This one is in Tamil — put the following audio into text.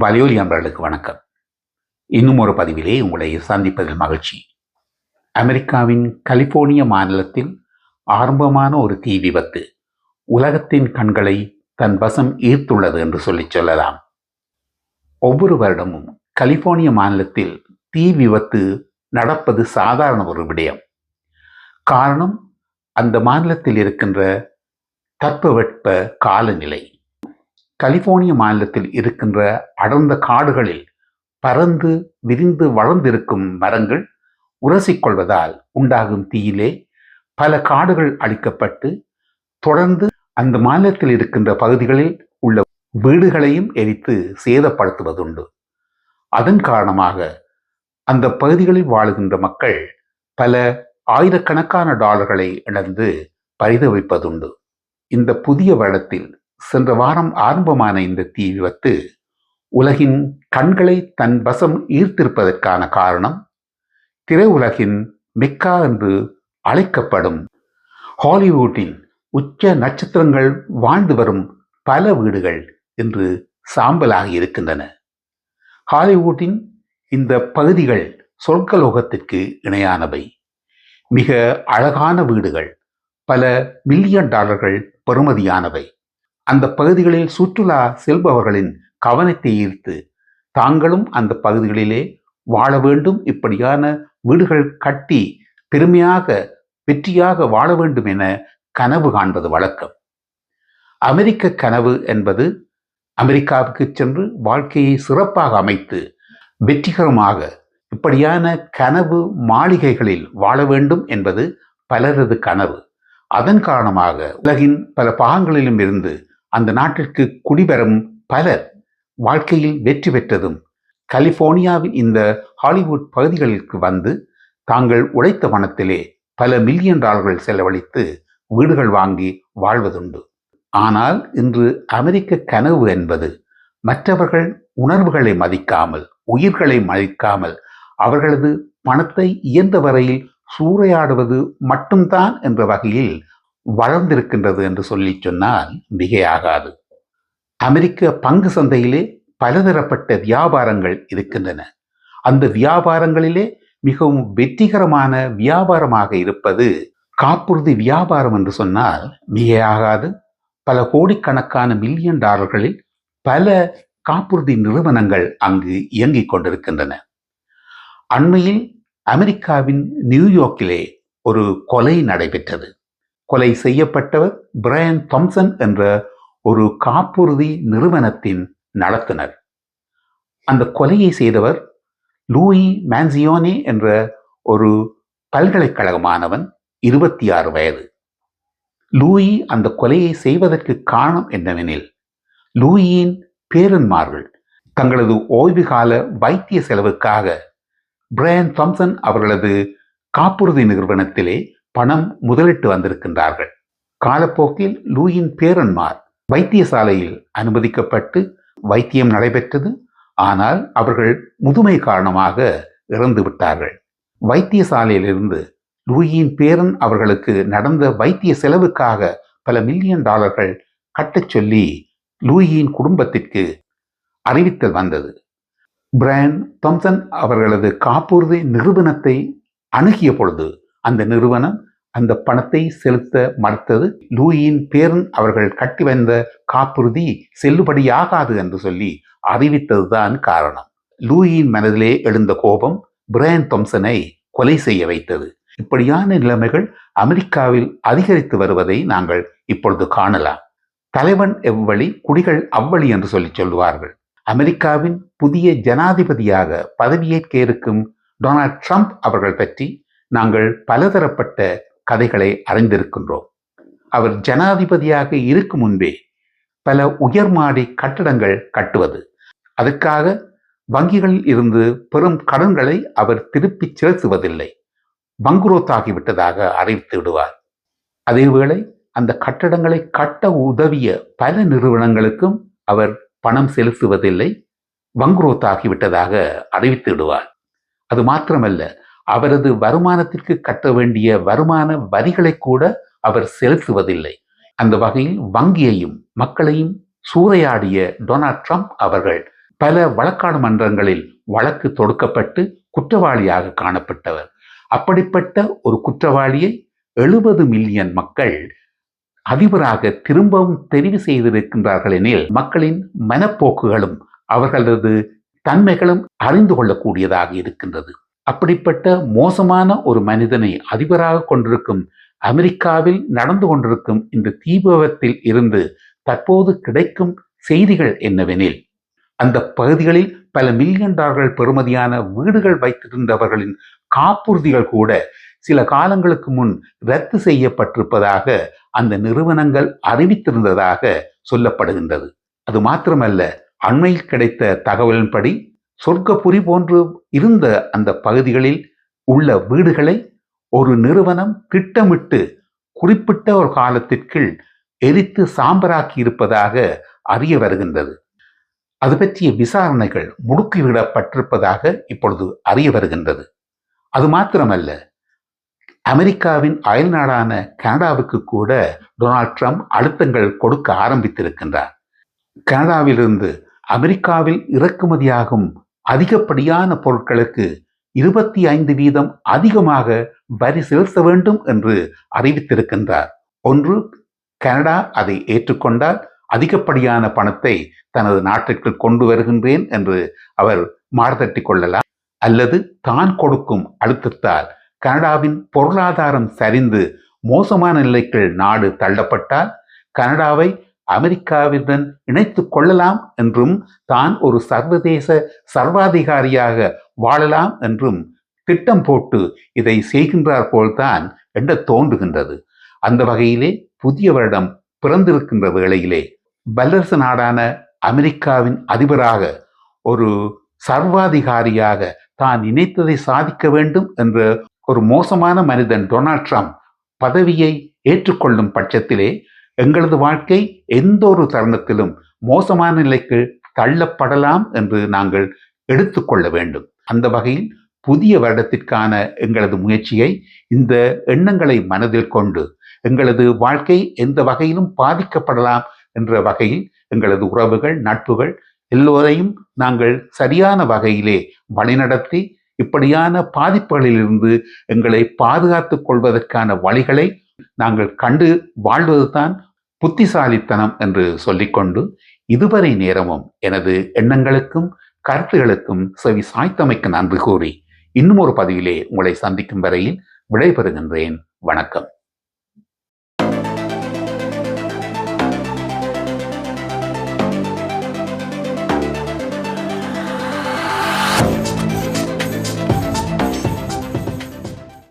வலியோலி அன்பர்களுக்கு வணக்கம். இன்னும் ஒரு பதிவிலே உங்களை சந்திப்பதில் மகிழ்ச்சி. அமெரிக்காவின் கலிபோர்னிய மாநிலத்தில் ஆரம்பமான ஒரு தீ விபத்து உலகத்தின் கண்களை தன் வசம் ஈர்த்துள்ளது என்று சொல்லிச் சொல்லலாம். ஒவ்வொரு வருடமும் கலிபோர்னிய மாநிலத்தில் தீ விபத்து நடப்பது சாதாரண ஒரு விடயம். காரணம் அந்த மாநிலத்தில் இருக்கின்ற தட்பவெட்ப காலநிலை. கலிபோர்னியா மாநிலத்தில் இருக்கின்ற அடர்ந்த காடுகளில் பறந்து விரிந்து வளர்ந்திருக்கும் மரங்கள் உரசிக்கொள்வதால் உண்டாகும் தீயிலே பல காடுகள் அழிக்கப்பட்டு தொடர்ந்து அந்த மாநிலத்தில் இருக்கின்ற பகுதிகளில் உள்ள வீடுகளையும் எரித்து சேதப்படுத்துவதுண்டு. அதன் காரணமாக அந்த பகுதிகளில் வாழுகின்ற மக்கள் பல ஆயிரக்கணக்கான டாலர்களை இழந்து பரிதவிப்பதுண்டு. இந்த புதிய வருடத்தில் சென்ற வாரம் ஆரம்பமான இந்த தீ விபத்து உலகின் கண்களை தன் வசம் ஈர்த்திருப்பதற்கான காரணம் திரையுலகின் மெக்கா என்று அழைக்கப்படும். ஹாலிவுட்டின் உச்ச நட்சத்திரங்கள் வாழ்ந்து வரும் பல வீடுகள் என்று சாம்பலாகி இருக்கின்றன. ஹாலிவுட்டின் இந்த பகுதிகள் சொர்க்கலோகத்திற்கு இணையானவை. மிக அழகான வீடுகள் பல மில்லியன் டாலர்கள் பெறுமதியானவை. அந்த பகுதிகளில் சுற்றுலா செல்பவர்களின் கவனத்தை ஈர்த்து தாங்களும் அந்த பகுதிகளிலே வாழ வேண்டும். இப்படியான வீடுகள் கட்டி பெருமையாக வெற்றியாக வாழ வேண்டும் என கனவு காண்பது வழக்கம். அமெரிக்க கனவு என்பது அமெரிக்காவுக்கு சென்று வாழ்க்கையை சிறப்பாக அமைத்து வெற்றிகரமாக இப்படியான கனவு மாளிகைகளில் வாழ வேண்டும் என்பது பலரது கனவு. அதன் காரணமாக உலகின் பல பாகங்களிலும் இருந்து அந்த நாட்டிற்கு குடிபெறும் பலர் வாழ்க்கையில் வெற்றி பெற்றதும் கலிபோர்னியாவின் இந்த ஹாலிவுட் பகுதிகளுக்கு வந்து தாங்கள் உழைத்த பணத்திலே பல மில்லியன் டாலர்கள் செலவழித்து வீடுகள் வாங்கி வாழ்வதுண்டு. ஆனால் இன்று அமெரிக்க கனவு என்பது மற்றவர்கள் உணர்வுகளை மதிக்காமல் உயிர்களை மதிக்காமல் அவர்களது பணத்தை இயன்ற வரையில் சூறையாடுவது மட்டும்தான் என்ற வகையில் வளர்ந்திருக்கின்றது என்று சொல்லி சொன்னால் மிகையாகாது. அமெரிக்க பங்கு சந்தையிலே பலதரப்பட்ட வியாபாரங்கள் இருக்கின்றன. அந்த வியாபாரங்களிலே மிகவும் வெற்றிகரமான வியாபாரமாக இருப்பது காப்புறுதி வியாபாரம் என்று சொன்னால் மிகையாகாது. பல கோடிக்கணக்கான மில்லியன் டாலர்களில் பல காப்புறுதி நிறுவனங்கள் அங்கு இயங்கிக் கொண்டிருக்கின்றன. அண்மையில் அமெரிக்காவின் நியூயார்க்கிலே ஒரு கொலை நடைபெற்றது. கொலை செய்யப்பட்டவர் பிரையன் தாம்சன் என்ற ஒரு காப்புறுதி நிறுவனத்தின் நடத்துனர். அந்த கொலையை செய்தவர் லூயி மேன்சியோனே என்ற ஒரு பல்கலைக்கழக மாணவன் இருபத்தி ஆறு வயது. லூயி அந்த கொலையை செய்வதற்கு காரணம் என்னவெனில் லூயியின் பேரன்மார்கள் தங்களது ஓய்வு கால வைத்திய செலவுக்காக பிரையன் தாம்சன் அவர்களது காப்புறுதி நிறுவனத்திலே பணம் முதலிட்டு வந்திருக்கின்றார்கள். காலப்போக்கில் லூயின் பேரன்மார் வைத்தியசாலையில் அனுமதிக்கப்பட்டு வைத்தியம் நடைபெற்றது. ஆனால் அவர்கள் முதுமை காரணமாக இறந்து விட்டார்கள். வைத்தியசாலையிலிருந்து லூயின் பேரன் அவர்களுக்கு நடந்த வைத்திய செலவுக்காக பல மில்லியன் டாலர்கள் கட்டச் சொல்லி லூயின் குடும்பத்திற்கு அறிவித்தல் வந்தது. பிரான் தாம்சன் அவர்களது காப்புறுதி நிறுவனத்தை அணுகிய பொழுது அந்த நிறுவனம் அந்த பணத்தை செலுத்த மறுத்தது. லூயின் பேர்ன் அவர்கள் கட்டி வந்த காப்புறுதி செல்லுபடியாகாது என்று சொல்லி அறிவித்ததுதான் காரணம். லூயின் மனதிலே எழுந்த கோபம் பிரையன் தொம்சனை கொலை செய்ய வைத்தது. இப்படியான நிலைமைகள் அமெரிக்காவில் அதிகரித்து வருவதை நாங்கள் இப்பொழுது காணலாம். தலைவன் எவ்வழி குடிகள் அவ்வழி என்று சொல்லி சொல்லுவார்கள். அமெரிக்காவின் புதிய ஜனாதிபதியாக பதவியேற்க இருக்கும் டொனால்ட் ட்ரம்ப் அவர்கள் பற்றி நாங்கள் பலதரப்பட்ட கதைகளை அறிந்திருக்கின்றோம். அவர் ஜனாதிபதியாக இருக்கும் முன்பே பல உயர்மாடி கட்டடங்கள் கட்டுவது. அதற்காக வங்கிகளில் இருந்து பெரும் கடன்களை அவர் திருப்பிச் செலுத்துவதில்லை. பங்குரோத்தாகிவிட்டதாக அறிவித்து விடுவார். அதேவேளை அந்த கட்டடங்களை கட்ட உதவிய பல நிறுவனங்களுக்கும் அவர் பணம் செலுத்துவதில்லை. பங்குரோத்தாகிவிட்டதாக அறிவித்து விடுவார். அது மாத்திரமல்ல அவரது வருமானத்திற்கு கட்ட வேண்டிய வருமான வரிகளை கூட அவர் செலுத்துவதில்லை. அந்த வகையில் வங்கியையும் மக்களையும் சூறையாடிய டொனால்ட் ட்ரம்ப் அவர்கள் பல வழக்காடு மன்றங்களில் வழக்கு தொடுக்கப்பட்டு குற்றவாளியாக காணப்பட்டவர். அப்படிப்பட்ட ஒரு குற்றவாளியை எழுபது மில்லியன் மக்கள் அதிபராக திரும்பவும் தெரிவு செய்திருக்கின்றார்கள் எனில் மக்களின் மனப்போக்குகளும் அவர்களது தன்மைகளும் அறிந்து கொள்ளக்கூடியதாக இருக்கின்றது. அப்படிப்பட்ட மோசமான ஒரு மனிதனை அதிபராக கொண்டிருக்கும் அமெரிக்காவில் நடந்து கொண்டிருக்கும் இந்த தீபத்தில் இருந்து தற்போது கிடைக்கும் செய்திகள் என்னவெனில் அந்த பகுதிகளில் பல மில்லியன் டாலர்கள் பெறுமதியான வீடுகள் வைத்திருந்தவர்களின் காப்புறுதிகள் கூட சில காலங்களுக்கு முன் ரத்து செய்யப்பட்டிருப்பதாக அந்த நிறுவனங்கள் அறிவித்திருந்ததாக சொல்லப்படுகின்றது. அது மாத்திரமல்ல அண்மையில் கிடைத்த தகவலின்படி சொர்க்கபுரி போன்று இருந்த அந்த பகுதிகளில் உள்ள வீடுகளை ஒரு நிறுவனம் திட்டமிட்டு குறிப்பிட்ட ஒரு காலத்திற்குள் எரித்து சாம்பராக்கி இருப்பதாக அறிய வருகின்றது. அது பற்றிய விசாரணைகள் முடுக்கிவிடப்பட்டிருப்பதாக இப்பொழுது அறிய வருகின்றது. அது மாத்திரமல்ல அமெரிக்காவின் அயல் நாடான கனடாவுக்கு கூட டொனால்ட் ட்ரம்ப் அழுத்தங்கள் கொடுக்க ஆரம்பித்திருக்கின்றார். கனடாவிலிருந்து அமெரிக்காவில் இறக்குமதியாகும் அதிகப்படியான பொருட்களுக்கு இருபத்தி ஐந்து வீதம் அதிகமாக வரி செலுத்த வேண்டும் என்று அறிவித்திருக்கின்றார். ஒன்று கனடா அதை ஏற்றுக்கொண்டால் அதிகப்படியான பணத்தை தனது நாட்டிற்கு கொண்டு வருகின்றேன் என்று அவர் மாறுதட்டி கொள்ளலாம். அல்லது தான் கொடுக்கும் அழுத்தத்தால் கனடாவின் பொருளாதாரம் சரிந்து மோசமான நிலைக்கு நாடு தள்ளப்பட்டால் கனடாவை அமெரிக்காவுடன் இணைத்து கொள்ளலாம் என்றும் தான் ஒரு சர்வதேச சர்வாதிகாரியாக வாழலாம் என்றும் திட்டம் போட்டு இதை செய்கின்றார் போல்தான் என்ற தோன்றுகின்றது. அந்த வகையிலே புதிய வருடம் பிறந்திருக்கின்ற வேளையிலே வல்லரசு நாடான அமெரிக்காவின் அதிபராக ஒரு சர்வாதிகாரியாக தான் நினைத்ததை சாதிக்க வேண்டும் என்ற ஒரு மோசமான மனிதன் டொனால்ட் ட்ரம்ப் பதவியை ஏற்றுக்கொள்ளும் பட்சத்திலே எங்களது வாழ்க்கை எந்த ஒரு தருணத்திலும் மோசமான நிலைக்கு தள்ளப்படலாம் என்று நாங்கள் எடுத்துக்கொள்ள வேண்டும். அந்த வகையில் புதிய வருடத்திற்கான எங்களது முயற்சியை இந்த எண்ணங்களை மனதில் கொண்டு எங்களது வாழ்க்கை எந்த வகையிலும் பாதிக்கப்படலாம் என்ற வகையில் எங்களது உறவுகள் நட்புகள் எல்லோரையும் நாங்கள் சரியான வகையிலே வழிநடத்தி இப்படியான பாதிப்புகளிலிருந்து எங்களை பாதுகாத்துக் கொள்வதற்கான வழிகளை நாங்கள் கண்டு வாழ்வதுதான் புத்திசாலித்தனம் என்று சொல்லிக்கொண்டு இதுவரை நேரமும் எனது எண்ணங்களுக்கும் கருத்துகளுக்கும் செவி சாய்த்தமைக்கு நன்றி கூறி இன்னும் ஒரு பதிவிலே உங்களை சந்திக்கும் வரையில் விடைபெறுகின்றேன். வணக்கம்.